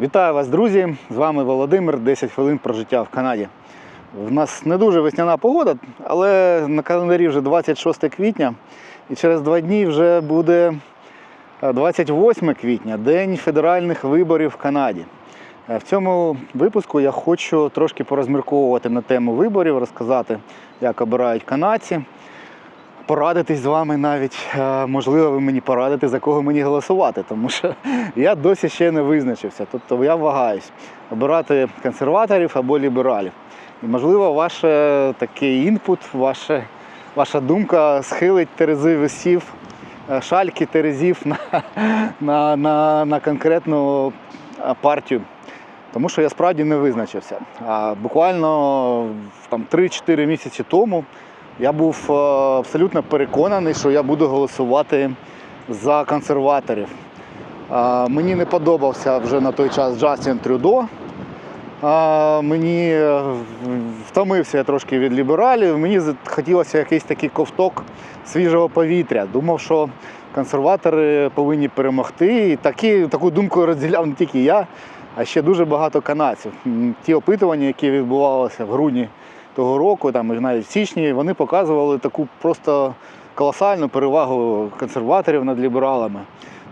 Вітаю вас, друзі! З вами Володимир. 10 хвилин про життя в Канаді. У нас не дуже весняна погода, але на календарі вже 26 квітня, і через два дні вже буде е, 28 квітня, день федеральних виборів в Канаді. Е, В цьому випуску я хочу трошки порозмірковувати на тему виборів, розказати, як обирають канадці, порадитись з вами навіть. Е, Можливо, ви мені порадите, за кого мені голосувати, тому що я досі ще не визначився. Тобто я вагаюсь обирати консерваторів або лібералів. І, можливо, ваш е, такий інпут, ваше, ваша думка схилить терези весів, е, шальки терезів на, на, на, на конкретну партію. Тому що я справді не визначився. А буквально там 3-4 місяці тому я був е, абсолютно переконаний, що я буду голосувати за консерваторів. Мені не подобався вже на той час Джастін Трюдо. Мені е, втомився я трошки від лібералів. Мені хотілося якийсь такий ковток свіжого повітря. Думав, що консерватори повинні перемогти. І такі, таку думку розділяв не тільки я, а ще дуже багато канадців. Ті опитування, які відбувалися в грудні того року, там навіть в січні, вони показували таку просто колосальну перевагу консерваторів над лібералами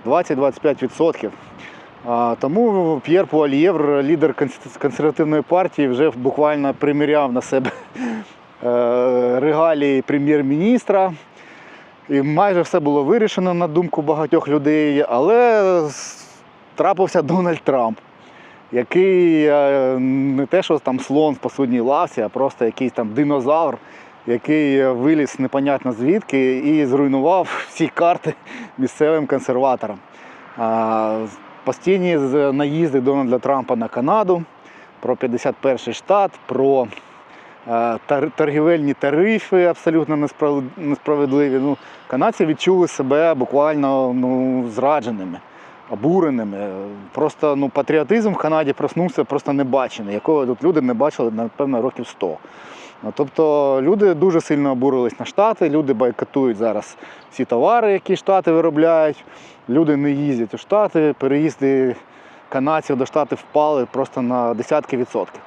20-25%. Тому П'єр Пуальєвр, лідер консервативної партії, вже буквально приміряв на себе е, регалії прем'єр-міністра. І майже все було вирішено на думку багатьох людей, але трапився Дональд Трамп, який е, не те, що там слон в посудній лавці, а просто якийсь там динозавр, який виліз непонятно звідки і зруйнував всі карти місцевим консерваторам. Постійні наїзди Дональда Трампа на Канаду про 51 штат, про е, торгівельні тарифи абсолютно несправедливі. Ну, канадці відчули себе буквально ну, зрадженими, обуреними. Просто ну, патріотизм в Канаді проснувся просто небачений, якого тут люди не бачили, напевно, років 100. Ну, Тобто люди дуже сильно обурились на штати, люди бойкотують зараз всі товари, які штати виробляють. Люди не їздять у штати, переїзди канадців до штатів впали просто на десятки відсотків.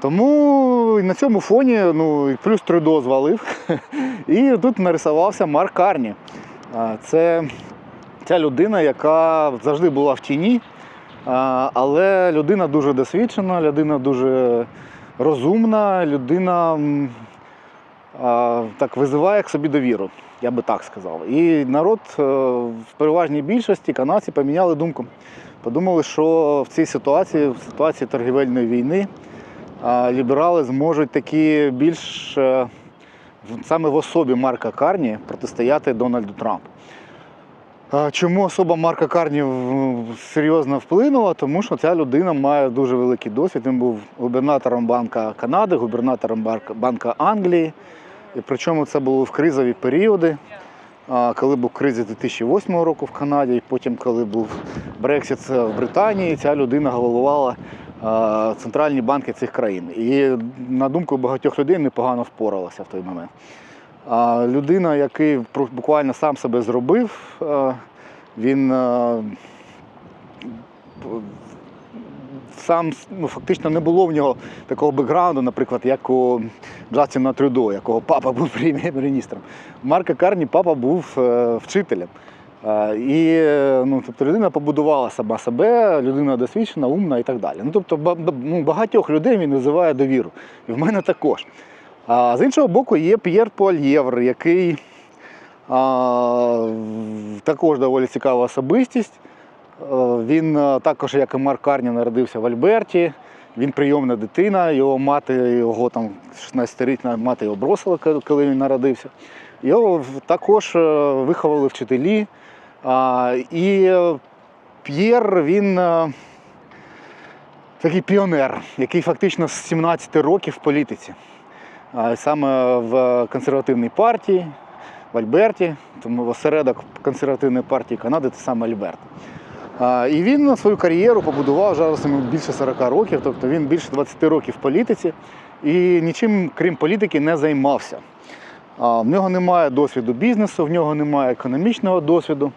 Тому на цьому фоні ну, плюс Трюдо звалив. І тут нарисувався Марк Карні. Це ця людина, яка завжди була в тіні, але людина дуже досвідчена, людина дуже розумна, людина так визиває к собі довіру, я би так сказав. І народ е, в переважній більшості канадці поміняли думку. Подумали, що в цій ситуації, в ситуації торгівельної війни, ліберали зможуть такі більш е, саме в особі Марка Карні протистояти Дональду Трампу. Чому особа Марка Карні серйозно вплинула? Тому що ця людина має дуже великий досвід. Він був губернатором Банка Канади, губернатором Банка Англії. І причому це було в кризові періоди. Коли був кризис 2008 року в Канаді, і потім, коли був Брексит в Британії, ця людина головувала центральні банки цих країн. І на думку багатьох людей непогано впоралася в той момент. Людина, який буквально сам себе зробив, е, він е, сам ну, фактично не було в нього такого бекграунду, наприклад, як у Джастіна Трюдо, якого папа був прем'єр-міністром. Марка Карні папа був е, вчителем. І ну, тобто людина побудувала сама себе, людина досвідчена, умна і так далі. Ну, тобто ну, багатьох людей він визиває довіру. І в мене також. А з іншого боку, є П'єр Пуальєвр, який а, також доволі цікава особистість. Е, Він е, також, як і Марк Карні, народився в Альберті. Він прийомна дитина, його мати, його там 16-річна мати його бросила, коли- він народився. Його також е, виховали вчителі. І П'єр він такий піонер, який фактично з 17 років в політиці. Саме в консервативній партії, в Альберті, тому осередок консервативної партії Канади це саме Альберт. І він свою кар'єру побудував йому більше 40 років, тобто він більше 20 років в політиці і нічим, крім політики, не займався. В нього немає досвіду бізнесу, в нього немає економічного досвіду.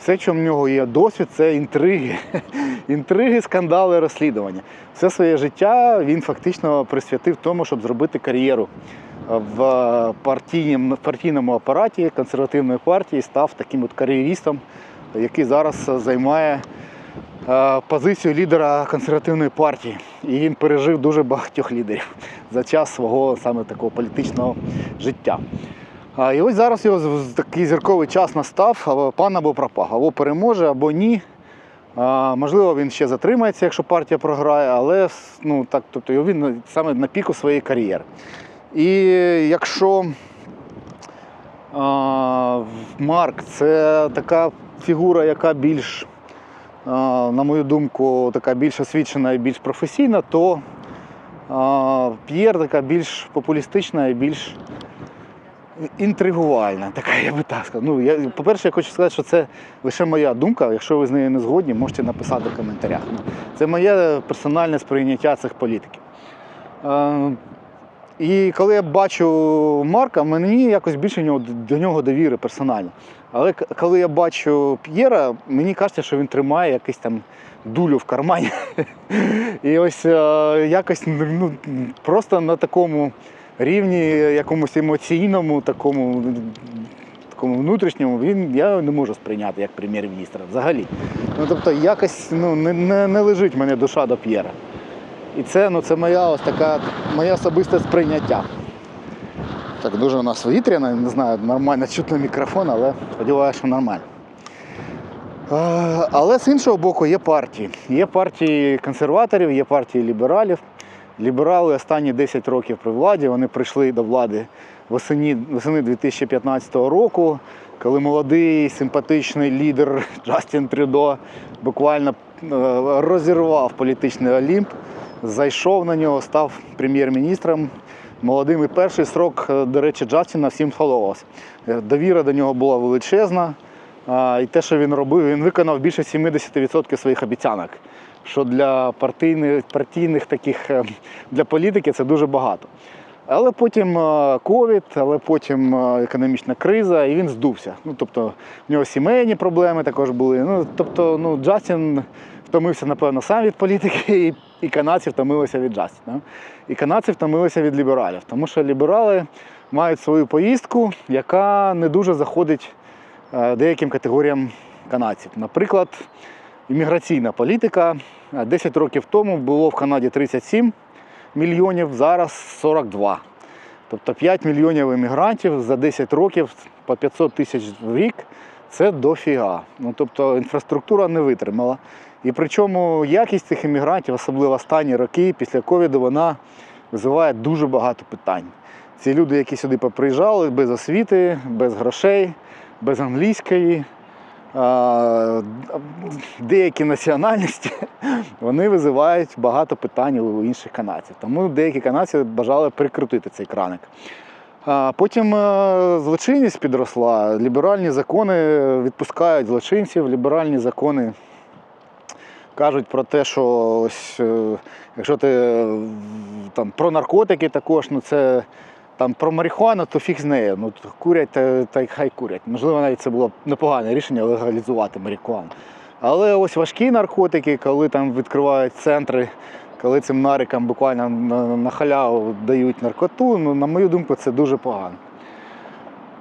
Все, що в нього є досвід, це інтриги. Інтриги, скандали, розслідування. Все своє життя він фактично присвятив тому, щоб зробити кар'єру в партійному, апараті консервативної партії, став таким от кар'єристом, який зараз займає е, позицію лідера консервативної партії. І він пережив дуже багатьох лідерів за час свого саме такого політичного життя. І ось зараз його такий зірковий час настав, або пан або пропав, або переможе, або ні. Можливо, він ще затримається, якщо партія програє, але ну, так, тобто, він саме на піку своєї кар'єри. І якщо а, Марк це така фігура, яка більш, а, на мою думку, така більш освічена і більш професійна, то а, П'єр така більш популістична і більш інтригувальна, така я би так сказав. Ну, я, по-перше, я хочу сказати, що це лише моя думка. Якщо ви з нею не згодні, можете написати в коментарях. Ну, Це моє персональне сприйняття цих політиків. Е, і коли я бачу Марка, мені якось більше нього- до нього довіри персонально. Але коли я бачу П'єра, мені кажеться, що він тримає якийсь там дулю в кармані. І ось е, якось ну, просто на такому рівні, якомусь емоційному, такому, такому внутрішньому, він я не можу сприйняти як прем'єр-міністра взагалі. Ну, тобто якось ну, не, не, не лежить мене душа до П'єра. І це, ну, це моя ось така моє особисте сприйняття. Так, дуже у нас вітряно, не знаю, нормально чутно мікрофон, але сподіваюся, що нормально. Але з іншого боку є партії. Є партії консерваторів, є партії лібералів. Ліберали останні 10 років при владі. Вони прийшли до влади восені, восени 2015 року, коли молодий симпатичний лідер Джастін Трюдо буквально е, розірвав політичний Олімп, зайшов на нього, став прем'єр-міністром. Молодим і перший срок, е, до речі, Джастіна всім сподобався. Е, Довіра до нього була величезна. І те, що він робив, він виконав більше 70% своїх обіцянок. Що для партійних, партійних таких е, для політики це дуже багато. Але потім е, ковід, але потім е, економічна криза, і він здувся. Ну, тобто, в нього сімейні проблеми також були. Ну, тобто, ну, Джастін втомився, напевно, сам від політики, і, і канадці втомилися від Джастіна. І канадці втомилися від лібералів, тому що ліберали мають свою поїздку, яка не дуже заходить деяким категоріям канадців. Наприклад, імміграційна політика. Е, 10 років тому було в Канаді 37 мільйонів, зараз 42. Тобто 5 мільйонів іммігрантів за 10 років по 500 тисяч в рік це дофіга. Ну, тобто інфраструктура не витримала. І причому якість цих іммігрантів, особливо останні роки після ковіду, вона визиває дуже багато питань. Ці люди, які сюди поприїжджали без освіти, без грошей, без англійської, деякі національності, вони визивають багато питань у інших канадців. Тому деякі канадці бажали прикрутити цей краник. Потім е, злочинність підросла, ліберальні закони відпускають злочинців, ліберальні закони кажуть про те, що ось, е, якщо ти е, там, про наркотики також, ну це там про марихуану, то фіг з нею. Ну, курять, та, та хай курять. Можливо, навіть це було непогане рішення легалізувати марихуану. Але ось важкі наркотики, коли там відкривають центри, коли цим нарикам буквально на, на халяву дають наркоту, ну, на мою думку, це дуже погано.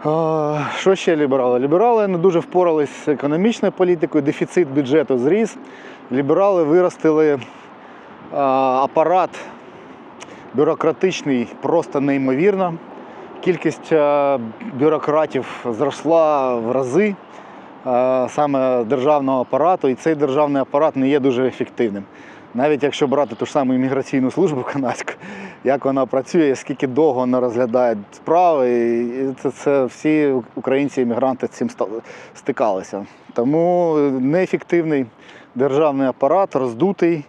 А, Що ще ліберали? Ліберали не дуже впорались з економічною політикою, дефіцит бюджету зріс. Ліберали виростили а, апарат бюрократичний просто неймовірно. Кількість е, бюрократів зросла в рази е, саме державного апарату, і цей державний апарат не є дуже ефективним. Навіть якщо брати ту ж саму імміграційну службу канадську, як вона працює, скільки довго вона розглядає справи, і це, це всі українці-іммігранти з цим стикалися. Тому неефективний державний апарат, роздутий.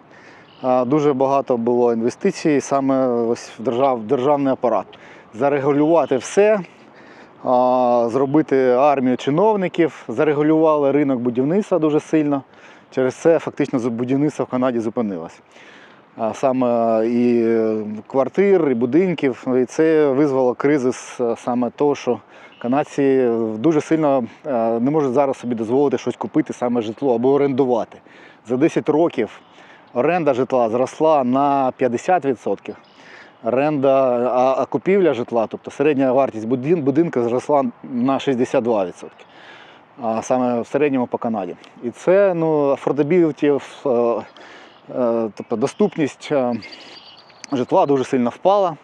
Дуже багато було інвестицій саме ось в держав, державний апарат. Зарегулювати все, зробити армію чиновників, зарегулювали ринок будівництва дуже сильно. Через це фактично будівництво в Канаді зупинилось. саме і е, квартир, і будинків. І це визвало кризис е, саме того, що канадці дуже сильно е, не можуть зараз собі дозволити щось купити, саме житло або орендувати. За 10 років оренда житла зросла на 50%. Оренда, а, а купівля житла, тобто середня вартість будин, будинку зросла на 62%. А саме в середньому по Канаді. І це ну, affordability, е, е, тобто доступність е, житла дуже сильно впала.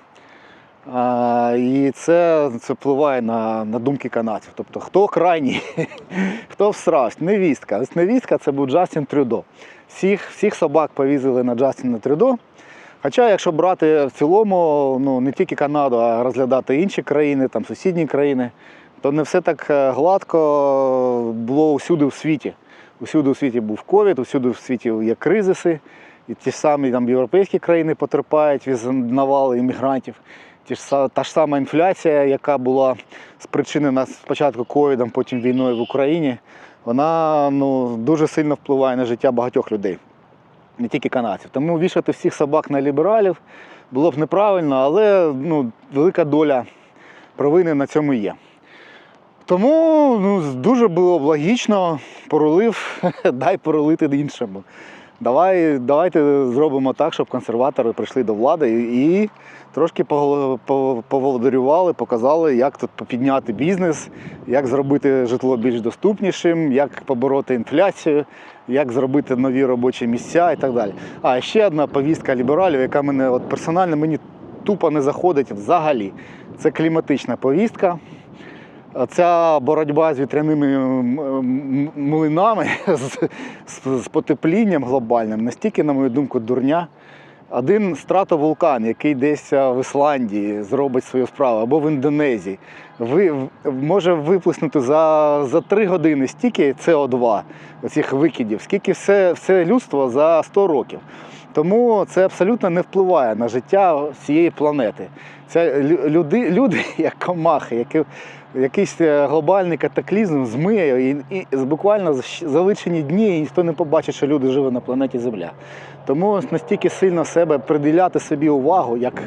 І це, це впливає на, на думки канадців. Тобто, хто крайній, хто всрався, невістка. Ось невістка це був Джастін Трюдо. Всіх, всіх собак повізили на Джастіна Трюдо. Хоча, якщо брати в цілому, ну не тільки Канаду, а розглядати інші країни, там сусідні країни, то не все так е, гладко було усюди в світі. Усюди у світі був ковід, усюди в світі є кризиси. І ті ж самі там, європейські країни потерпають від навали іммігрантів. Ті ж, та ж сама інфляція, яка була спричинена спочатку ковідом, потім війною в Україні, вона ну, дуже сильно впливає на життя багатьох людей, не тільки канадців. Тому вішати всіх собак на лібералів було б неправильно, але ну, велика доля провини на цьому є. Тому ну, дуже було б логічно, порулив, дай порулити іншому. Давай, давайте зробимо так, щоб консерватори прийшли до влади і, і трошки поволодарювали, показали, як тут підняти бізнес, як зробити житло більш доступнішим, як побороти інфляцію, як зробити нові робочі місця і так далі. А ще одна повістка лібералів, яка мене от персонально мені тупо не заходить взагалі. Це кліматична повістка. Ця боротьба з вітряними млинами, з потеплінням глобальним, настільки, на мою думку, дурня. Один стратовулкан, який десь в Ісландії зробить свою справу, або в Індонезії, ви, може виплеснути за, за 3 години стільки СО2, оцих викидів, скільки все, все людство за 100 років. Тому це абсолютно не впливає на життя всієї планети. Це люди, люди як комахи, які якийсь е, глобальний катаклізм змиє, і, і буквально за лічені дні ніхто не побачить, що люди живуть на планеті Земля. Тому настільки сильно себе приділяти собі увагу, як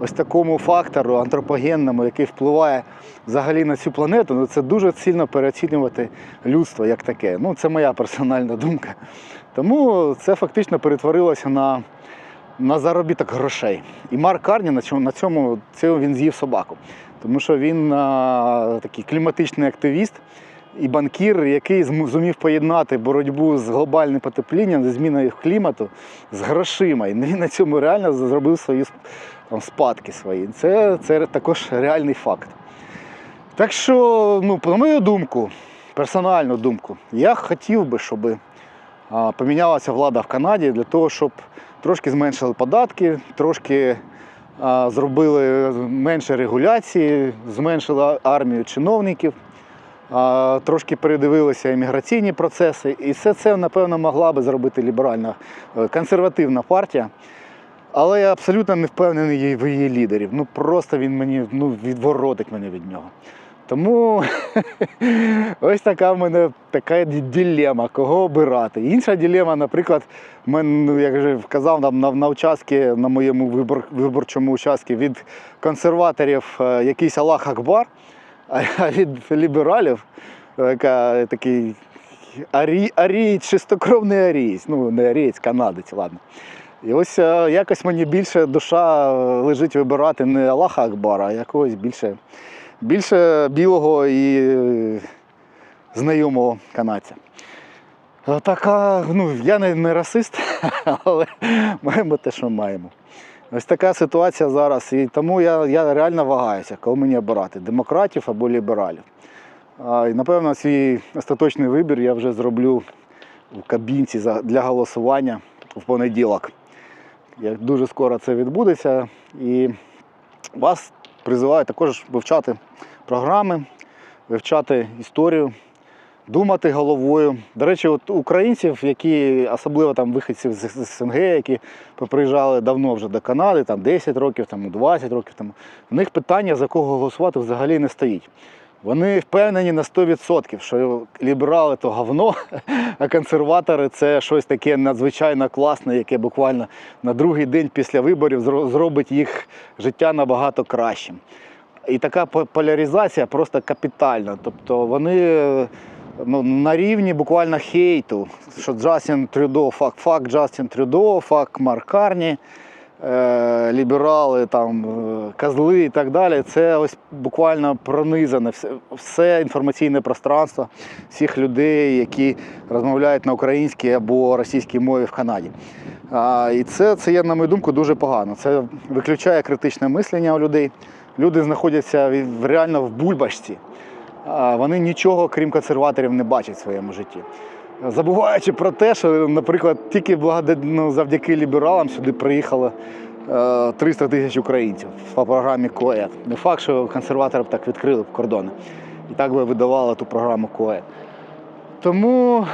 ось такому фактору антропогенному, який впливає взагалі на цю планету, ну це дуже сильно переоцінювати людство як таке. Ну, це моя персональна думка. Тому це фактично перетворилося на, на заробіток грошей. І Марк Карні на цьому, на цьому він з'їв собаку. Тому що він а, такий кліматичний активіст і банкір, який зумів поєднати боротьбу з глобальним потеплінням, зі зміною клімату, з грошима. І він на цьому реально зробив свої там, спадки свої. Це, це також реальний факт. Так що, ну, на мою думку, персональну думку, я хотів би, щоб помінялася влада в Канаді для того, щоб трошки зменшили податки, трошки зробили менше регуляції, зменшили армію чиновників, трошки передивилися імміграційні процеси. І все це, напевно, могла би зробити ліберальна е, консервативна партія. Але я абсолютно не впевнений в її лідерів. Ну просто він мені ну, відворотить мене від нього. Тому ось така в мене така ді- дилема, кого обирати. Інша дилема, наприклад, в мене, ну, як вже вказав нам на, на участки, на моєму вибор, виборчому участку від консерваторів е, якийсь Аллах Акбар, а від лібералів е, яка такий арі, арієць, чистокровний арієць, ну не арієць, канадець, ладно. І ось е, якось мені більше душа е, лежить вибирати не Аллаха Акбара, а якогось більше, більше білого і знайомого канадця. Така, ну, я не, не расист, але маємо те, що маємо. Ось така ситуація зараз. І тому я, я реально вагаюся, кого мені обирати демократів або лібералів. А, і, напевно, свій остаточний вибір я вже зроблю в кабінці для голосування в понеділок. Як дуже скоро це відбудеться. І вас призиваю також вивчати програми, вивчати історію, думати головою. До речі, от українців, які особливо там виходців з СНГ, які приїжджали давно вже до Канади, там 10 років, там 20 років тому, в них питання за кого голосувати взагалі не стоїть. Вони впевнені на 100%, що ліберали то говно, а консерватори це щось таке надзвичайно класне, яке буквально на другий день після виборів зробить їх життя набагато кращим. І така поляризація просто капітальна. Тобто вони ну, на рівні буквально хейту, що Джастін Трюдо, фак, фак Джастін Трюдо, фак Марк Карні, е, ліберали, там, е, козли і так далі. Це ось буквально пронизане все, все інформаційне пространство всіх людей, які розмовляють на українській або російській мові в Канаді. А, і це, це є, на мою думку, дуже погано. Це виключає критичне мислення у людей. Люди знаходяться реально в бульбашці. Вони нічого, крім консерваторів, не бачать в своєму житті. Забуваючи про те, що, наприклад, тільки ну, завдяки лібералам сюди приїхало е, 300 тисяч українців по програмі КОЕ. Не факт, що консерватори б так відкрили б кордони. І так би видавали ту програму КОЕ. Тому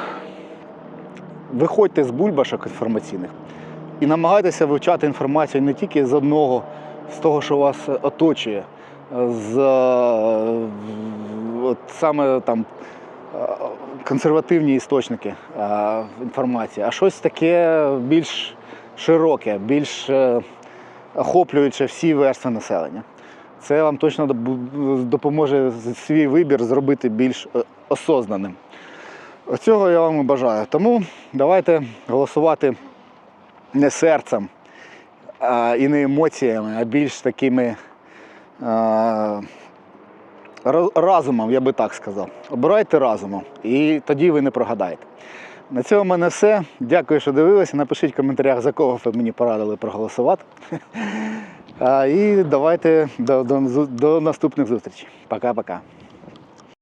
виходьте з бульбашок інформаційних і намагайтеся вивчати інформацію не тільки з одного, з того, що вас оточує, з е, от саме там е, консервативні істочники е, інформації, а щось таке більш широке, більш е, охоплююче всі верстви населення. Це вам точно допоможе свій вибір зробити більш осознаним. Цього я вам і бажаю. Тому давайте голосувати не серцем а, і не емоціями, а більш такими а, разумом, я би так сказав. Обирайте разумом, і тоді ви не прогадаєте. На цьому в мене все. Дякую, що дивилися. Напишіть в коментарях, за кого ви мені порадили проголосувати. І давайте до, до, до наступних зустрічей. Пока-пока.